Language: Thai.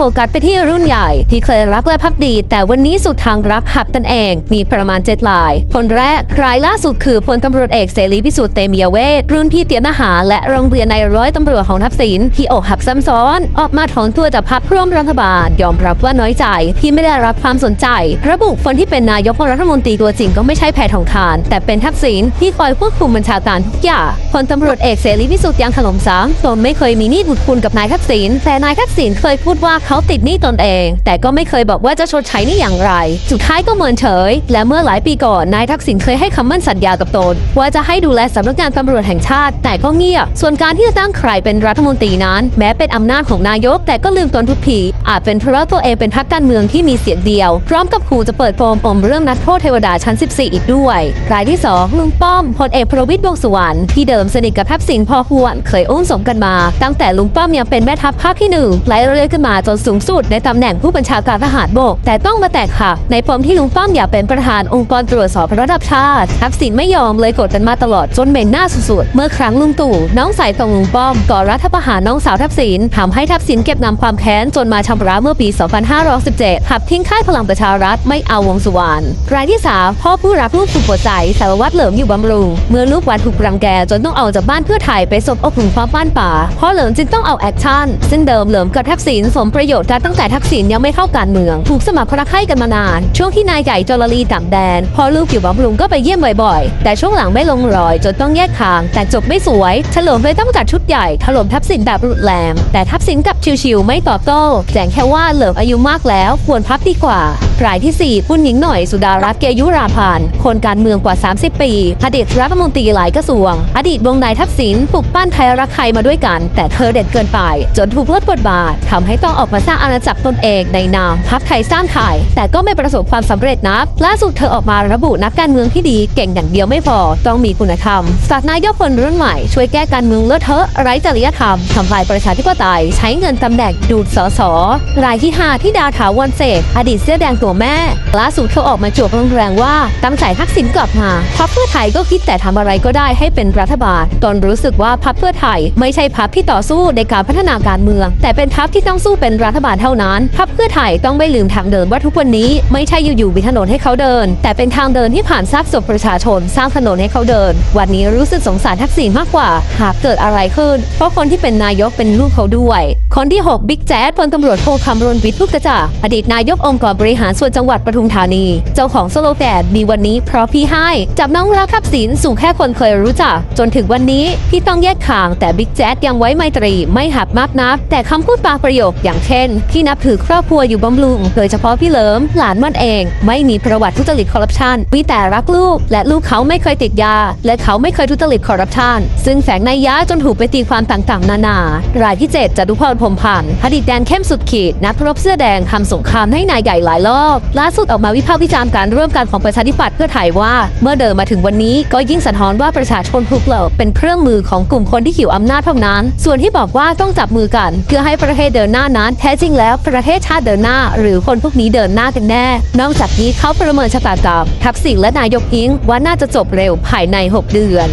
ฟกัสไปที่รุ่นใหญ่ที่เคยรักและพักดี แต่วันนี้สุดทางรักหักตันเอง มีประมาณเจ็ดลาย คนแรกรายล่าสุดคือพลตำรวจเอกเสรีพิสุทธิ์เตมียเวทรุ่นพี่เตียมทหารและโรงเรียนในร้อยตำรวจของทัพษิณที่อกหักซ้ำซ้อน ออกมาถอนตัวจากพรรคร่วมรัฐบาล ยอมรับว่าน้อยใจที่ไม่ได้รับความสนใจ ระบุคนที่เป็นนายกรัฐมนตรีตัวจริงก็ไม่ใช่แพทองทาน แต่เป็นทักษิณที่คอยควบคุมบัญชาการทุกอย่างพลตำรวจเอกเสรีพิสุทธิ์ยังถล่มซ้ำตนไม่เคยมีหนี้บุญคุณกับนายทักษิณแต่นายทักษิณเคยพูดว่าเขาติดหนี้ตนเอง แต่ก็ไม่เคยบอกว่าจะชดใช้หนี้อย่างไร สุดท้ายก็เมินเฉย และเมื่อหลายปีก่อนนายทักษิณเคยให้คำมั่นสัญญากับตน ว่าจะให้ดูแลสำนักงานตำรวจแห่งชาติ แต่ก็เงียบ ส่วนการที่จะตั้งใครเป็นรัฐมนตรีนั้น แม้เป็นอำนาจของนายก แต่ก็ลืมตนทุกทีอาจเป็นเพราะตัวเองเป็นพรรคการเมืองที่มีเสียงเดียว พร้อมกับขู่จะเปิดโปงปมเรื่องนักโทษเทวดาชั้น 14 อีกด้วยรายที่2ลุงป้อมพลเอกประวิตรวงษ์สุวรรณที่เดิมสนิทกับทักษิณพอหวนเคยอุ้มสมกันมา ตั้งแต่ลุงป้อมยังเป็นแม่ทัพภาคที่หนึ่งไล่เรื่อยขึ้นมาจนสูงสุดในตำแหน่งผู้บัญชาการทหารบก แต่ต้องมาแตกหักในปมที่ลุงป้อมอยากเป็นประธานองค์กรตรวจสอบระดับชาติทักษิณไม่ยอมเลยกดกันมาตลอดจนเหม็นหน้าสุดๆ เมื่อครั้งลุงตู่น้องสายตรงลุงป้อมก่อรัฐประหารน้องสาวทักษิณทำให้ทักษิณเก็บนำความแค้นจนมาชำระเมื่อปี 2517ขับทิ้งค่ายพลังประชารัฐไม่เอาวงสุวรรณรายที่สามพ่อผู้รักลูกสุดหัวใจสารวัตรเหลิมอยู่บำรุงเมื่อลูกวัดถูกรังแกจนต้องเอาจากบ้านเพื่อไทยไปสบอบรมความบ้านป่าพ่อเหลิมจึงต้องเอาแอคชั่นซึ่งเดิมเหลิมกับทักษิณสมปประโยชน์ตั้งแต่ทักษิณยังไม่เข้าการเมือง ถูกสมัครรักใคร่กันมานาน ช่วงที่นายใหญ่จรลีต่างแดน พอลูกอยู่บำรุงก็ไปเยี่ยมบ่อยๆ แต่ช่วงหลังไม่ลงรอย จนต้องแยกทาง แต่จบไม่สวยเฉลิมเลยต้องจัดชุดใหญ่ถล่มทักษิณแบบรุนแรงแต่ทักษิณกับชิวๆไม่ตอบโต้แจ้งแค่ว่าเหลิมอายุมากแล้ว ควรพักดีกว่ารายที่ 4 คุณหญิงหน่อยสุดารัตน์เกยุราพันธ์คนการเมืองกว่า 30 ปีอดีตรัฐมนตรีหลายกระทรวง อดีตวงนายทักษิณปลุกปั้นไทยรักใครมาด้วยกัน แต่เธอเด็ดเกินไป จนถูกลดบทบาททำให้ต้องออกมาสร้างอาณาจักรตนเองในนามพักไทยสร้างไทยแต่ก็ไม่ประสบความสำเร็จนักล่าสุดเธอออกมาระบุนักการเมืองที่ดีเก่งอย่างเดียวไม่พอ ต้องมีคุณธรรมฝากนายกคนรุ่นใหม่ช่วยแก้การเมืองเลอะเทอะไร้จริยธรรมทำลายประชาธิปไตย ใช้เงินตำแหน่งดูดสอสอรายที่ห้าที่ดาถาวรเสกอดีตเสื้อแดงตัวแม่ล่าสุดเธอออกมาจวบแรงว่าตั้งใจทักษิณกลับมาพรรคเพื่อไทยก็คิดแต่ทำอะไรก็ได้ให้เป็นรัฐบาลตนรู้สึกว่าพรรคเพื่อไทย ไม่ใช่พรรคที่ต่อสู้ในการพัฒนาการเมือง แต่เป็นพรรคที่ต้องสู้เป็นรัฐบาลเท่านั้นพรรคเพื่อไทยต้องไม่ลืมทางเดินว่าทุกวันนี้ไม่ใช่อยู่ๆมีถนนให้เขาเดิน แต่เป็นทางเดินที่ผ่านซากศพประชาชนสร้างถนนให้เขาเดิน วันนี้รู้สึกสงสารทักษิณมากกว่า หากเกิดอะไรขึ้น เพราะคนที่เป็นนายกเป็นลูกเขาด้วย คนที่ 6 บิ๊กแจ๊ดพลตำรวจโทคำรณวิทย์พุกกระจ่าอดีตนายกองค์กรบริหารส่วนจังหวัดปทุมธานี เจ้าของสโลแกนมีวันนี้เพราะพี่ให้จับน้องรักทักษิณสู่แค่คนเคยรู้จัก จนถึงวันนี้พี่ต้องแยกทางแต่บิ๊กแจ๊ดยังไว้ไมตรีไม่หักมากนักแต่คำพูดบางประโยคอย่างเช่น ที่นับถือครอบครัวอยู่บำรุง โดยเฉพาะพี่เหลิมหลานมันเอง ไม่มีประวัติทุจริตคอร์รัปชันมีแต่รักลูก และลูกเขาไม่เคยติดยา และเขาไม่เคยทุจริตคอร์รัปชันซึ่งแฝงในยยะจนถูกไปตีความต่างๆ นานารายที่ 7จตุพรพรมพันธ์อดีตแดนเข้มสุดขีดนักรบเสื้อแดงทำสงครามให้นายใหญ่หลายรอบล่าสุดออกมาวิพากษ์วิจารณ์การร่วมกันของประชาธิปัตย์เพื่อไทยว่า เมื่อเดินมาถึงวันนี้ก็ยิ่งสะท้อนว่าประชาชนทุกเหล่าเป็นเครื่องมือของกลุ่มคนที่หิวอำนาจเท่านั้น ส่วนที่บอกว่าต้องจับมือกัน เพื่อให้ประเทศเดินหน้านั้นแท้จริงแล้วประเทศชาติเดินหน้า หรือคนพวกนี้เดินหน้ากันแน่ นอกจากนี้เขาประเมินชะตากรรมทักษิณและนายกอิงว่าน่าจะจบเร็วภายใน 6 เดือน